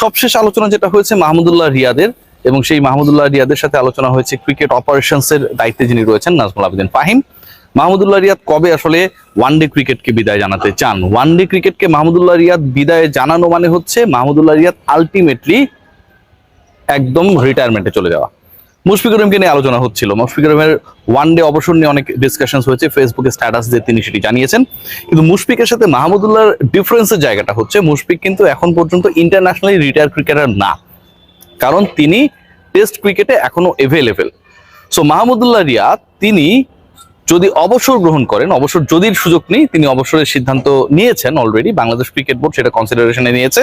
সবশেষ আলোচনা যেটা হয়েছে মাহমুদুল্লাহ রিয়াদের এবং সেই মাহমুদুল্লাহ রিয়াদের সাথে আলোচনা হয়েছে ক্রিকেট অপারেশনসের দায়িত্বে যিনি রয়েছেন নাজমুল আবেদিন ফাহিম। মাহমুদুল্লাহ রিয়াদ কবে আসলে ওয়ানডে ক্রিকেটকে বিদায় জানাতে চান? ওয়ানডে ক্রিকেটকে মাহমুদুল্লাহ রিয়াদ বিদায় জানানো মানে হচ্ছে মাহমুদুল্লাহ রিয়াদ আলটিমেটলি একদম রিটায়ারমেন্টে চলে যাওয়া। মুশফিকুর রহিমকে নিয়ে আলোচনা হচ্ছিল। মুশফিকুর রহিমের ওয়ান ডে অবসর নিয়ে অনেক ডিসকাশন হয়েছে ফেসবুকে স্ট্যাটাস দিয়ে তিনি সেটি জানিয়েছেন। কিন্তু মুশফিকের সাথে মাহমুদুল্লাহর ডিফারেন্সের জায়গাটা হচ্ছে, মুশফিক কিন্তু এখন পর্যন্ত ইন্টারন্যাশনালি রিটায়ার ক্রিকেটার না। কারণ তিনি টেস্ট ক্রিকেটে এখনও এভেলেবেল সো মাহমুদুল্লাহ রিয়াদ তিনি যদি অবসর গ্রহণ করেন, অবসর যদির সুযোগ নেই, তিনি অবসরের সিদ্ধান্ত নিয়েছেন অলরেডি বাংলাদেশ ক্রিকেট বোর্ড সেটা কনসিডারেশনে নিয়েছে।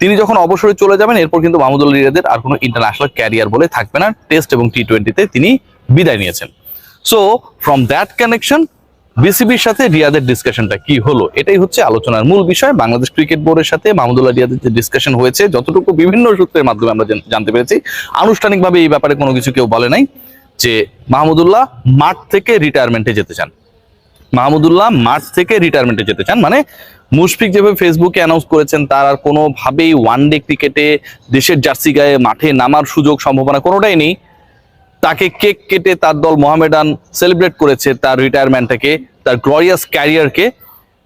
তিনি যখন অবসরে চলে যাবেন, এরপর কিন্তু মাহমুদুল্লাহ রিয়াদের আর কোনো ইন্টারন্যাশনাল ক্যারিয়ার বলে থাকবে না। টেস্ট এবং টি টোয়েন্টিতে তিনি বিদায় নিয়েছেন। সো ফ্রম দ্যাট কানেকশন বিসিবির সাথে রিয়াদের ডিসকাশনটা কি হলো? এটাই হচ্ছে আলোচনার মূল বিষয়। বাংলাদেশ ক্রিকেট বোর্ডের সাথে মাহমুদুল্লাহ রিয়াদের যে ডিসকাশন হয়েছে, যতটুকু বিভিন্ন সূত্রের মাধ্যমে আমরা জানতে পেরেছি, আনুষ্ঠানিকভাবে এই ব্যাপারে কোনো কিছু কেউ বলে নাই যে মাহমুদুল্লাহ মাঠ থেকে রিটায়ারমেন্টে যেতে চান। মাহমুদুল্লাহ মাঠ থেকে রিটায়ারমেন্টে যেতে চান। মানে মুশফিক যেভাবে ফেসবুকে অ্যানাউন্স করেছেন, তার আর কোনোভাবেই ওয়ান ডে ক্রিকেটে দেশের জার্সি গায়ে মাঠে নামার সুযোগ সম্ভাবনা কোনোটাই নেই। তাকে কেক কেটে তার দল মোহামেডান সেলিব্রেট করেছে তার রিটায়ারমেন্টটাকে তার গ্লোরিয়াস ক্যারিয়ারকে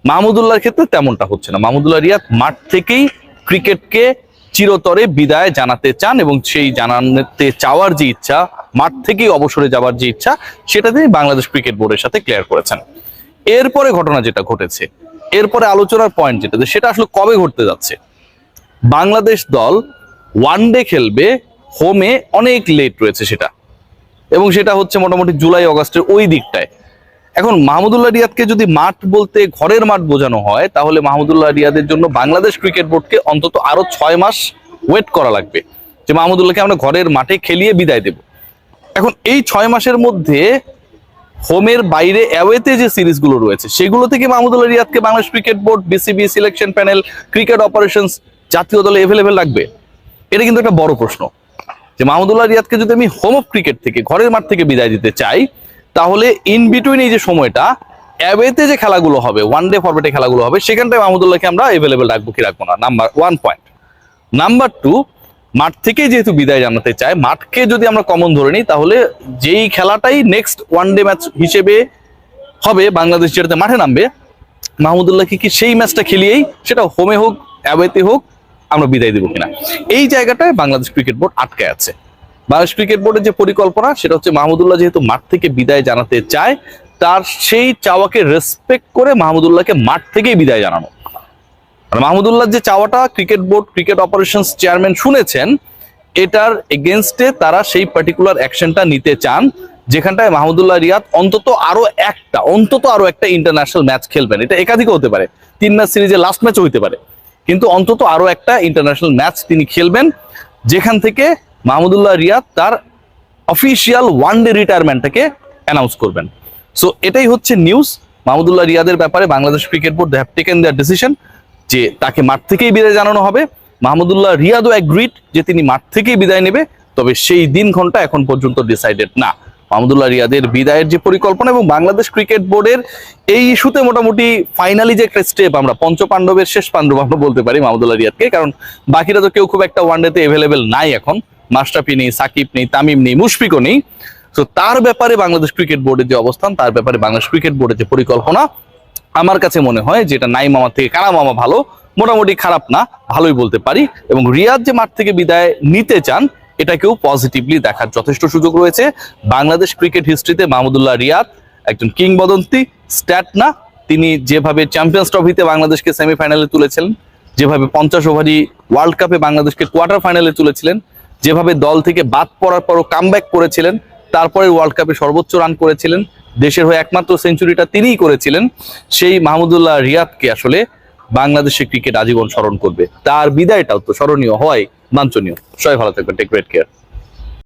মাহমুদুল্লাহর ক্ষেত্রে তেমনটা হচ্ছে না। মাহমুদুল্লাহ রিয়াদ মাঠ থেকেই ক্রিকেটকে চিরতরে বিদায় জানাতে চান এবং সেই জানাতে চাওয়ার যে ইচ্ছা, মাঠ থেকেই অবসরে যাওয়ার যে ইচ্ছা, সেটা তিনি বাংলাদেশ ক্রিকেট বোর্ডের সাথে ক্লিয়ার করেছেন। এরপরে ঘটনা যেটা ঘটেছে, এরপরে আলোচনার পয়েন্ট যেটা সেটা আসলে কবে ঘটতে যাচ্ছে? বাংলাদেশ দল ওয়ান ডে খেলবে হোমে অনেক লেট রয়েছে সেটা। এবং সেটা হচ্ছে মোটামুটি জুলাই, অগস্টের ওই দিকটায়। এখন মাহমুদুল্লাহ রিয়াদকে যদি মাঠ বলতে, ঘরের মাঠ বোঝানো হয়, তাহলে মাহমুদুল্লাহ রিয়াদের জন্য বাংলাদেশ ক্রিকেট বোর্ডকে অন্তত আরও ছয় মাস ওয়েট করা লাগবে। যে মাহমুদুল্লাহকে আমরা ঘরের মাঠে খেলিয়ে বিদায় দেব। এখন এই ছয় মাসের মধ্যে হোমের বাইরে অ্যাওয়েতে যে সিরিজগুলো রয়েছে, সেগুলো থেকে Mahmudullah রিয়াদকে Bangladesh cricket board, BCB, selection panel, cricket operations জাতীয় দলে এভেলেবেল রাখবে? এটা কিন্তু একটা বড় প্রশ্ন। যে মাহমুদুল্লাহ রিয়াদকে যদি আমি হোম অফ ক্রিকেট থেকে, ঘরের মাঠ থেকে বিদায় দিতে চাই, তাহলে ইন বিটুইন এই যে সময়টা, অ্যাওয়েতে যে খেলাগুলো হবে ওয়ান ডে ফরম্যাটে খেলাগুলো হবে, সেখানটায় মাহমুদুল্লাহকে আমরা এভেলেবেল রাখব কি রাখব না? Number one point number two মাঠ থেকে যেহেতু বিদায় জানাতে চায়, মাঠকে যদি আমরা কমন ধরে নিই, তাহলে যেই খেলাটাই নেক্সট ওয়ান ডে ম্যাচ হিসেবে হবে, বাংলাদেশ যেটাতে মাঠে নামবে মাহমুদুল্লাহকে কি সেই ম্যাচটা খেলিয়েই সেটা হোমে হোক অ্যাওয়েতে হোক, আমরা বিদায় দেবো কিনা। এই জায়গাটায় বাংলাদেশ ক্রিকেট বোর্ড আটকে আছে। বাংলাদেশ ক্রিকেট বোর্ডের যে পরিকল্পনা, সেটা হচ্ছে মাহমুদুল্লাহ যেহেতু মাঠ থেকে বিদায় জানাতে চায়, তার সেই চাওয়াকে রেসপেক্ট করে মাহমুদুল্লাহকে মাঠ থেকেই বিদায় জানানো। মাহমুদুল্লাহ যে চাওয়াটা cricket board, cricket operations chairman শুনেছেন, এটার এগেনস্টে তারা সেই পার্টিকুলার অ্যাকশনটা নিতে চান, যেখানটায় মাহমুদুল্লাহ রিয়াদ অন্তত আরও একটা, অন্তত আরও একটা ইন্টারন্যাশনাল ম্যাচ খেলবেন। এটা একাধিক হতে পারে, তিন ম্যাচ সিরিজে লাস্ট ম্যাচও হতে পারে, কিন্তু অন্তত আরও একটা ইন্টারন্যাশনাল ম্যাচ তিনি খেলবেন, যেখান থেকে মাহমুদুল্লাহ রিয়াদ তার অফিসিয়াল ওয়ান ডে রিটায়ারমেন্টটাকে অ্যানাউন্স করবেন। সো এটাই হচ্ছে নিউজ মাহমুদুল্লাহ রিয়াদের ব্যাপারে Bangladesh cricket board have taken their decision যে তাকে মাঠ থেকেই বিদায় জানানো হবে। মাহমুদুল্লাহ রিয়াদও অ্যাগ্রিড যে তিনি মাঠ থেকেই বিদায় নেবে, তবে সেই দিন ঘণ্টা এখন পর্যন্ত ডিসাইডেড না। মাহমুদুল্লাহ রিয়াদের বিদায়ের যে পরিকল্পনা এবং বাংলাদেশ ক্রিকেট বোর্ডের এই ইস্যুতে মোটামুটি ফাইনালি যে একটা স্টেপ আমরা পঞ্চপাণ্ডবের শেষ পাণ্ডব আমরা বলতে পারি মাহমুদুল্লাহ রিয়াদকে, কারণ বাকিরা তো কেউ খুব একটা ওয়ানডেতে এভেলেবেল নাই এখন। মাস্টাফি নেই, সাকিব নেই, তামিম নেই, মুশফিকও নেই। তো তার ব্যাপারে বাংলাদেশ ক্রিকেট বোর্ডের যে অবস্থান, তার ব্যাপারে বাংলাদেশ ক্রিকেট বোর্ডের যে পরিকল্পনা আমার কাছে মনে হয় যেটা নাই মামা থেকে, কারা মামা ভালো? মোটামুটি খারাপ না, ভালোই বলতে পারি। এবং রিয়াদ যে মাঠ থেকে বিদায় নিতে চান এটাকেও পজিটিভলি দেখার যথেষ্ট সুযোগ রয়েছে। বাংলাদেশ ক্রিকেট হিস্ট্রিতে মাহমুদুল্লাহ রিয়াদ একজন কিংবদন্তি স্ট্যাট না, তিনি যেভাবে চ্যাম্পিয়ন্স ট্রফিতে বাংলাদেশকে সেমিফাইনালে তুলেছিলেন, যেভাবে পঞ্চাশ ওভারই ওয়ার্ল্ড কাপে বাংলাদেশকে কোয়ার্টার ফাইনালে তুলেছিলেন, যেভাবে দল থেকে বাদ পড়ার পরও কামব্যাক করেছিলেন তারপরে ওয়ার্ল্ড কাপে সর্বোচ্চ রান করেছিলেন। দেশের হয়ে একমাত্র সেঞ্চুরিটা তিনিই করেছিলেন। সেই মাহমুদুল্লাহ রিয়াদকে আসলে বাংলাদেশের ক্রিকেট আজীবন স্মরণ করবে। তার বিদায়টাও তো স্মরণীয় হয় বাঞ্ছনীয়। সবাই ভালো থাকবেন টেক গ্রেট কেয়ার